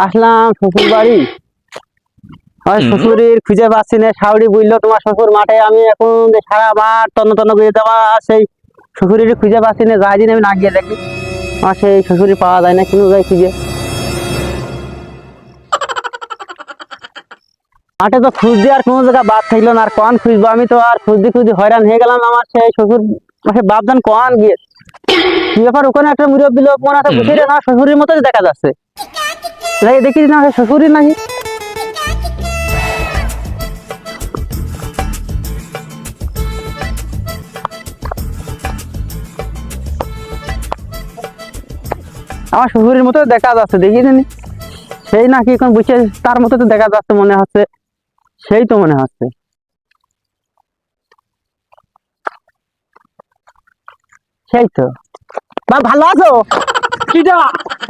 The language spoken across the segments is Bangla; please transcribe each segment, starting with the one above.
আসলাম শ্বশুর বাড়ি। শ্বশুরের খুঁজে পাচ্ছি না শাউরি বুঝলো তোমার শ্বশুর মাঠে। আমি এখন সারা মাঠ তন্ন তন্ন করে দেওয়া সেই শ্বশুরের খুঁজে পাচ্ছি না যাই দিন আমি না গিয়ে দেখি। আমার সেই শ্বশুরি পাওয়া যায় না কোনো যায় খুঁজে। মাঠে তো খুঁজতে আর কোনো জায়গা বাদ থাকল না আর কন খুঁজবো? আমি তো আর খুঁজতে খুঁজতে হয়রান হয়ে গেলাম আমার সেই শ্বশুর মানে বাপদান কন গিয়ে? কি ব্যাপার ওখানে একটা মুরব্বী লোক মনে হয় বসে না শ্বশুরের মতো দেখা যাচ্ছে। যাই দেখি না শ্বশুরই নাকি আমার শ্বশুরের মতো দেখা যাচ্ছে দেখি জানি সেই নাকি এখন বুঝছে তার মতো তো দেখা যাচ্ছে মনে হচ্ছে। সেই তো মনে হচ্ছে। সেই তো। ভালো আছো?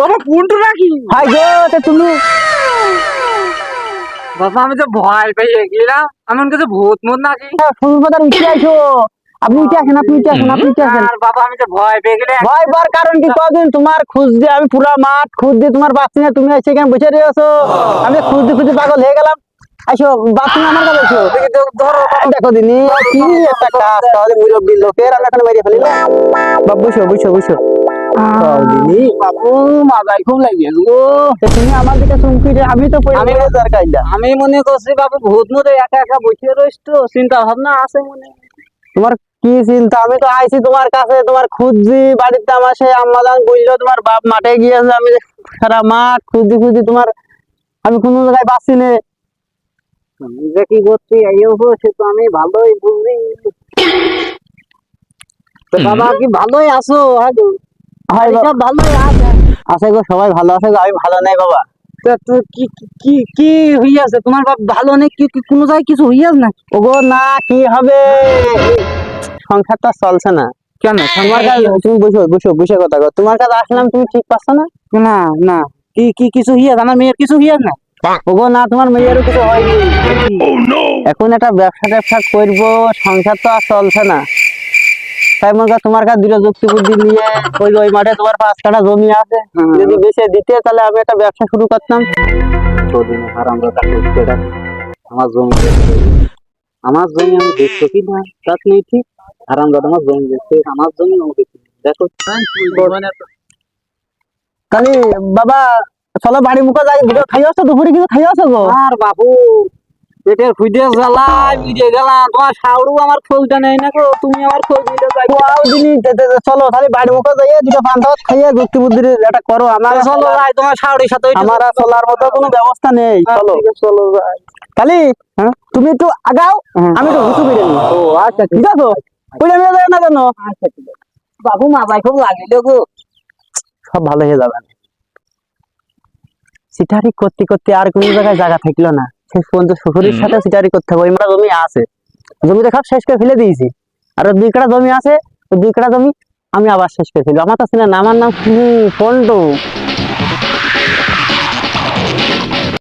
বাবা পুন্টু নাকি? হাই গো তা তুমি? বাবা আমি তো ভয় পেয়ে গেলাম আমার কাছে ভূত মুত নাকি? উঠে আইছো। আপনি উঠে আসেন আপনি উঠে আসেন আপনি উঠে আসেন। আর বাবা আমি তো ভয় পেয়ে গেলে ভয় পাওয়ার কারণ কি? কদিন তোমার খোঁজ দিয়ে আমি পুরা মাঠ খোঁজ দিয়ে তোমার পাচ্ছি না তুমি এসে এখানে বসে রয়েছো। আমি খুঁজ দিয়ে খুঁজে পাগল হয়ে গেলাম। আসো বাচ্চা আমার কাছে এসো। ধরো দেখো দিনি কি একটা কাজ তাহলে মুরব্বী লোকের আমি এখন মেরে ফেলিল বাবু বুঝো বুঝো বুঝো দিনি বাবু মাথায় খুব লাগে গো। তুমি আমার দিকে চুমকি আমি তো আমি- গেলে দরকার আমি মনে করছি বাবু ভূত একা একা বসে তো চিন্তা ভাবনা আছে মনে। তোমার কি চিন্তা? আমি তো আইছি তোমার কাছে তোমার খুঁজছি বাড়িতে আমার সেই আম্মাদান বলল তোমার বাপ মাঠে গিয়েছে আমি সারা মাঠ খুঁজছি খুঁজছি তোমার আমি কোনো জায়গায় পাচ্ছি না। আমি যে কি করছি এই সে তো আমি ভালোই বুঝি বাবা কি ভালোই আছো আগে সব ভালোই আছে আছে সবাই ভালো আছে আমি ভালো নাই বাবা। কি কি- কি কি হইয়াছে তোমার বাপ ভালো নেই? কি কি- কোনো জায়গায় কিছু হইয়াছে না ওগো না কি হবে? সংসারটা চলছে না। কেন? তোমার কাছে তুমি বসো বসো বসে কথা কও। তোমার কাছে আসলাম তুমি ঠিক পাচ্ছ না? না না। কি কি কিছু হইয়াছে আমার মেয়ের কিছু হইয়াছে না? ওগো না তোমার মেয়েরও কিছু হয়নি। এখন একটা ব্যবসা ট্যাবসা করব সংসার তো আর চলছে না। তাই মনে তোমার কাছে দুটো যুক্তি বুদ্ধি নিয়ে ওই ওই মাঠে তোমার পাঁচ কাঠা জমি আছে। যদি বেঁচে দিতে তাহলে আমি একটা ব্যবসা শুরু করতাম। আমার জমি আমার জমি আমি দেখছ কি না তা তুই ঠিক। হারাম আমার জমি দেখছে আমার জমি আমি দেখো। তাহলে বাবা চলো বাড়ি মুখে যাই। দুটো খাই আসছো দুপুরে কিছু খাই আসো গো। আর বাবু পেটের খুঁজে জ্বালাই বুঝে গেলাম। তোমার সাউরু আমার খোঁজটা নেই না গো তুমি আমার খোঁজ নিতে দিনি চলো তাহলে বাড়ি মুখে যাই দুটো পান ভাত খাইয়ে যুক্তি বুদ্ধির এটা করো আমার চলো যাই তোমার সাথে আমার চলার মতো কোনো ব্যবস্থা নেই হ্যাঁ, চলো। চলো যাই। কালি তুমি একটু আগাও আমি তো ও আচ্ছা ঠিক ঠিক আছে। আমি যাই না কেন? আচ্ছা ঠিক আছে। বাবু মাথায় খুব লাগিল গো। সব ভালো হয়ে যাবে। সিটারি করতে করতে আর কোনো জায়গায় জায়গা থাকল না। শেষ পর্যন্ত শ্বশুরের সাথে সিটারি করতে হবে ওই মারা জমি আছে। জমিটা সব শেষ করে ফেলে দিয়েছি। আর দুই কাটা জমি আছে ওই দুই কাটা জমি আমি আবার শেষ করে ফেলব। আমার তো চিনা না, আমার নাম কি পল্টু?